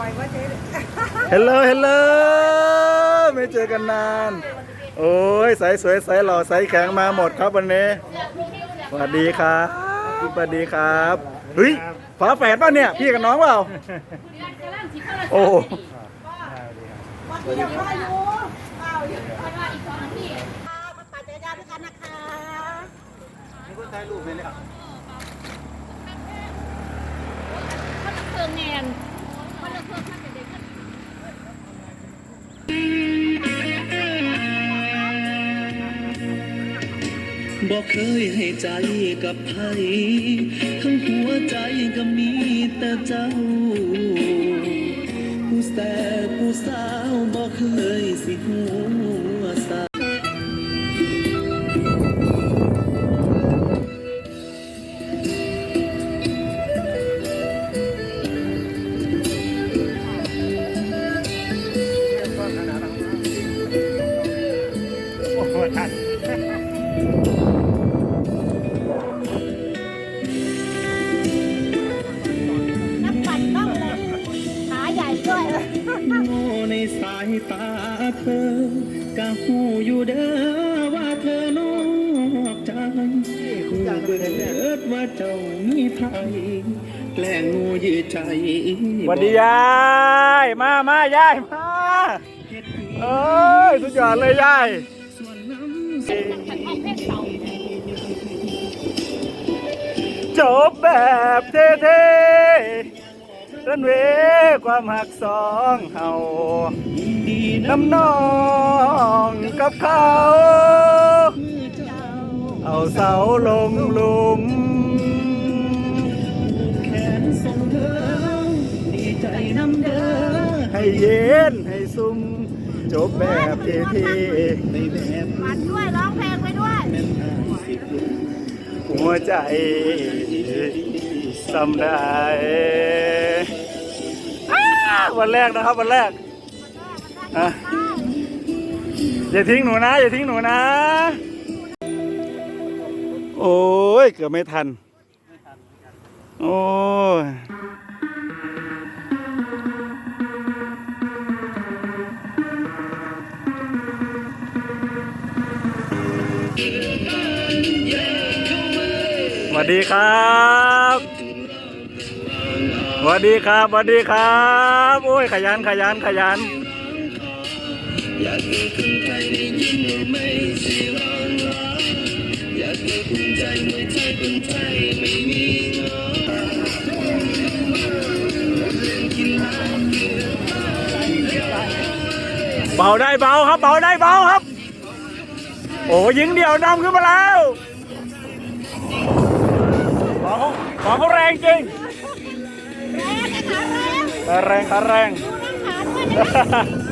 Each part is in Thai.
บ่อยๆว่าเจ๊เฮลโลเฮลโลไม่เจอกันนาน โอ้ยใสสวยใสหล่อใสแข็งมาหมดครับวันนี้สวัสดีครับสวัสดีครับเฮ้ยฝาแฝดป่ะเนี่ย พี่กับน้องเปล่าโอ้วันนี้ยังพ่ออยู่เปล่าอยู่มาปั่นจักรยานด้วยกันนะคะมีคนถ่ายรูปเลยครับเคืองแงนมัน บอกเคยให้ใจกับไผทั้งหัวใจก็มีแต่เจ้า ผู้แส่ผู้สาวบอกเคยสิหัวสาโอ้โหท่าน สายตาเธอกะหูอยู่เด้อว่าเธอนอกใจหูเบิดว่าเจ้ามีไผแกล้งงูยืดใจสวัสดียายมามายายมาเฮ้ยสุดยอดเลยยายจบแบบเท่ๆรันเวความหักสองเฮา น้น้ำนองกับเขาำเจ้าเอาเสาลงหลุมแขนส่งเธอดีใจน้ำเด้อให้เย็นให้ซุ่มจบแบบเท่ในแบบปั่นด้วยร้องเพลงไปด้วยแม่นหายสิบลูกๆหัวใจสำได้อ้าวันแรกนะครับวันแรก อย่าทิ้งหนูนะ อย่าทิ้งหนูนะ โอ้ยเกือบไม่ทัน โอ้ยสวัสดีครับสวัสดีครับสวัสดีครับ โอ้ยขยันขยันขยัน อยากให้คนไทยได้ยินว่าไม่ใช่ร้อนร้อนอยากให้ภูมิใจเมื่อไทยคนไทยไม่มีเงาเบาได้เบาครับเบาได้เบาครับ โอ้ยิงเดี่ยวนำขึ้นมาแล้วของเขาของเขาแรงจริงแรงขาแรงขาแรงขาแรง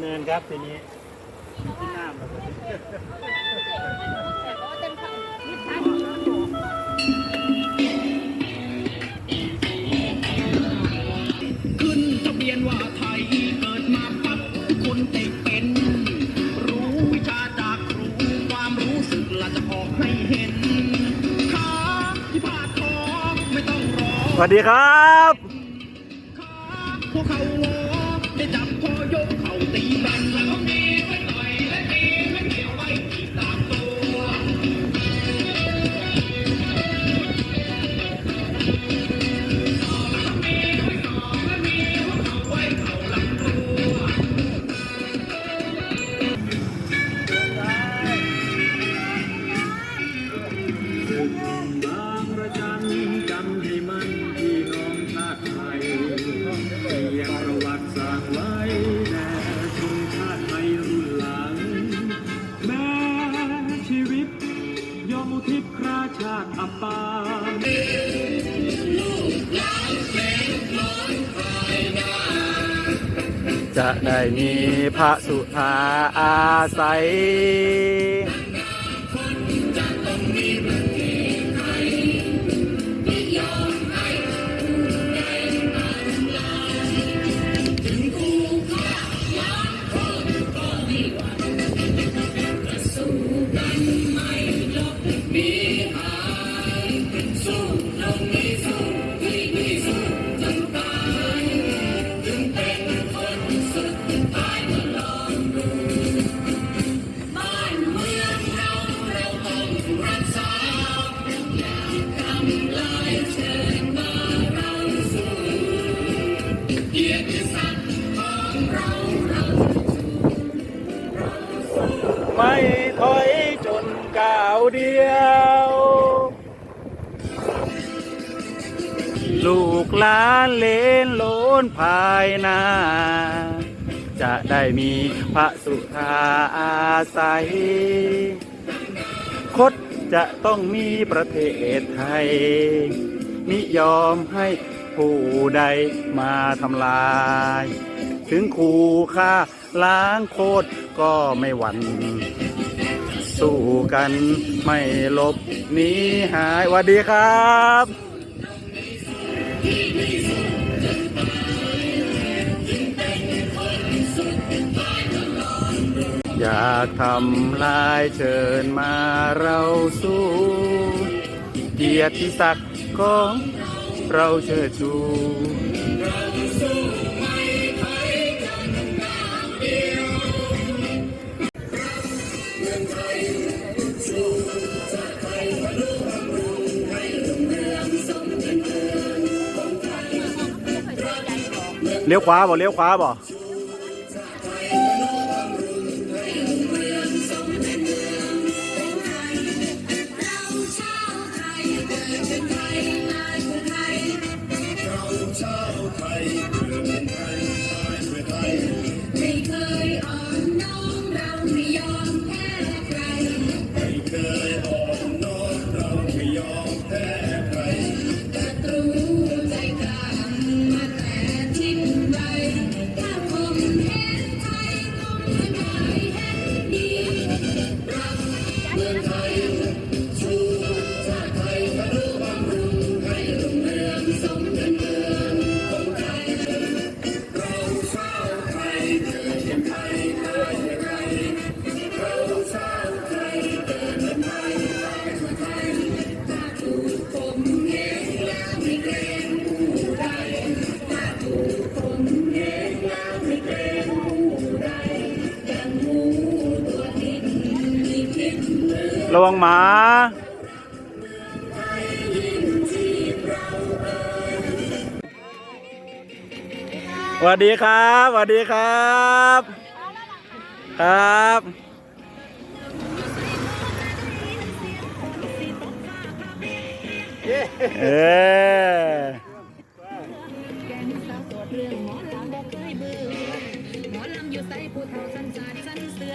เนินครับทีนี้ขึ้นน้ำแล้วขึ้นทะเบียนว่าไทยเกิดมาปั๊บคนเต็กเป็น รู้วิชาจากครูความรู้สึกละจะออกให้เห็นขาที่พาดคอไม่ต้องรอ สวัสดีครับ ได้มีพระสุธาอาศัย ไม่ถอยจนก้าวเดียว ลูกหลานเลนโลนภายนาจะได้มีพระสุธาอาศัย คดจะต้องมีประเทศไทยมิยอมให้ผู้ใดมาทำลาย ถึงขู่ฆ่าล้างโคตรก็ไม่หวั่นสู้กันไม่ลบหนีหายวัสดีครับอยากทำลายเชิญมาเราสู้ เกียรติศักดิ์ของเราเชิดชู 莲花不？莲花不？ระวังหมาสวัสดีครับสวัสดีครับ ครับ เออหมอลำอยู่ใส่ผู้เฒ่าสันจาดสันเสือ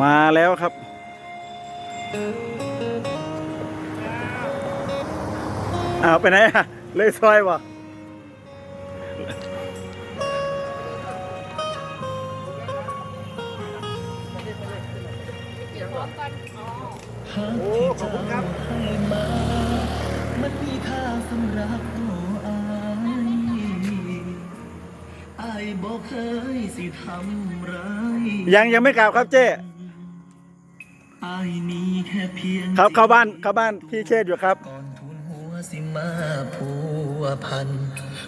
มาแล้วครับ อ้าวไปไหนอะเลยซอยวะหากที่เจ้าให้มามันมีค่าสำหรับตัวอายอายบอกเคยสิทำร้ายยังยังไม่กลับครับเจ้อายนี้แค่เพียง ครับเข้าบ้านเข้าบ้านพี่เชษฐ์อยู่ครับก่อนทุนหัว สิมาผัวพัน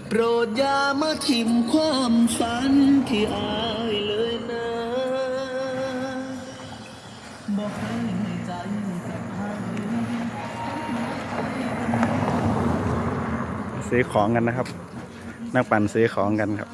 โปรดอย่ามาทิมความฝันที่อายเลยนะบอกให้ใจกับใครซื้อของกันนะครับ นักปั่นซื้อของกันครับ